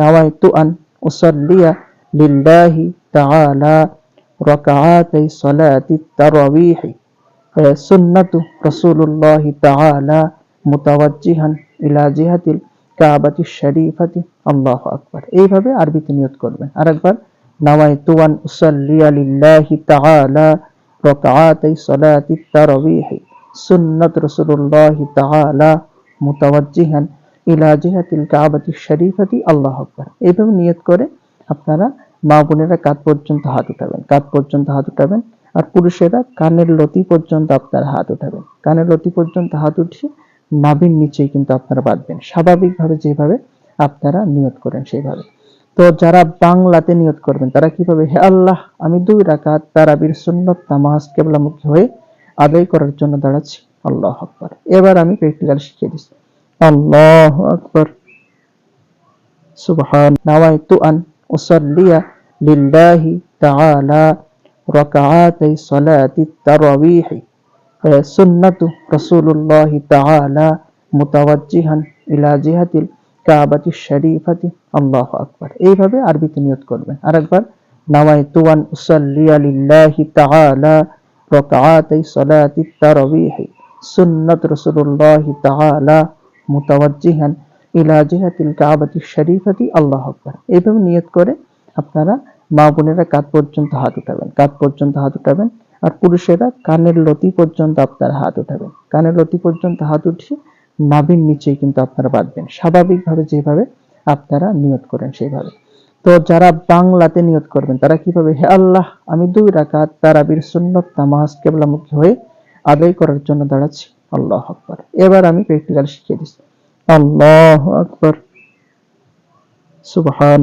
নাওয়াইতু আন উসাল্লিয়া লিল্লাহি তাআলা রাকাআতাই সালাতি তারাবিহি সুন্নাতু রাসূলুল্লাহি তাআলা মুতাওয়াজ্জিহান ইলা জিহাতিল কাবাতি শরীফাতি আল্লাহু আকবার এইভাবে আরবিতে নিয়ত করবেন। আরেকবার নাওয়াইতু আন উসাল্লিয়া লিল্লাহি তাআলা রাকাআতাই সালাতি তারাবিহি সুন্নাত রাসূলুল্লাহি তাআলা মুতাওয়াজ্জিহান ইলা জিহাতিল কাবাতি শরীফাতি, আল্লাহু আকবার। এইভাবে নিয়ত করে আপনারা মা বোনেরা কাত পর্যন্ত হাত উঠাবেন কাত পর্যন্ত হাত উঠাবেন, আর পুরুষেরা কানের লতি পর্যন্ত আপনারা হাত উঠাবেন। কানের লতি পর্যন্ত হাত উঠিয়ে নাভির নিচেই কিন্তু আপনারা বাঁধবেন। স্বাভাবিকভাবে যেভাবে আপনারা নিয়ত করেন সেইভাবে তো যারা বাংলাতে নিয়ত করবেন, তারা কীভাবে, হে আল্লাহ, আমি দুই রাকাত তারাবির সুন্নত নামাজ কেবলামুখী হয়ে আদায় করার জন্য দাঁড়াচ্ছি? আল্লাহ আকবার। এবার আমি প্র্যাকটিক্যাল শিখিয়ে দিচ্ছি। আল্লাহ আকবার সুবহান নাওয়াইতু আন উসাল্লিয়া লিল্লাহি তাআলা রাকাআতাই সালাতি তারাবিহি সুন্নাতু রাসূলুল্লাহি তাআলা মুতাওয়াজ্জিহান ইলা জিহাতিল কাবাতি শরীফাতি আল্লাহু আকবার এইভাবে আরবিতে নিয়ত করবেন আরেকবার নাওয়াইতু আন উসাল্লিয়া লিল্লাহি তাআলা রাকাআতাই সালাতি তারাবিহি সুন্নাত রাসূলুল্লাহি তাআলা মুতাওয়াজ্জিহান ইলা জিহাতিল কাবাতি শরীফাতি, আল্লাহু আকবার। এইভাবে নিয়ত করে আপনারা মা বোনেরা কাত পর্যন্ত হাত উঠাবেন কাত পর্যন্ত হাত উঠাবেন, আর পুরুষেরা কানের লতি পর্যন্ত আপনারা হাত উঠাবেন। কানের লতি পর্যন্ত হাত উঠিয়ে নাভির নিচেই কিন্তু আপনারা বাঁধবেন। স্বাভাবিকভাবে যেভাবে আপনারা নিয়ত করেন সেইভাবে। তো যারা বাংলাতে নিয়ত করবেন, তারা কীভাবে হে আল্লাহ, আমি দুই রাকাত তারাবির সুন্নত নামাজ কেবলামুখী হয়ে আদায় করার জন্য দাঁড়াচ্ছি। আল্লাহ আকবর। এবার আমি প্র্যাকটিক্যাল শিখিয়ে দিচ্ছি। আল্লাহ আকবর। সুবহান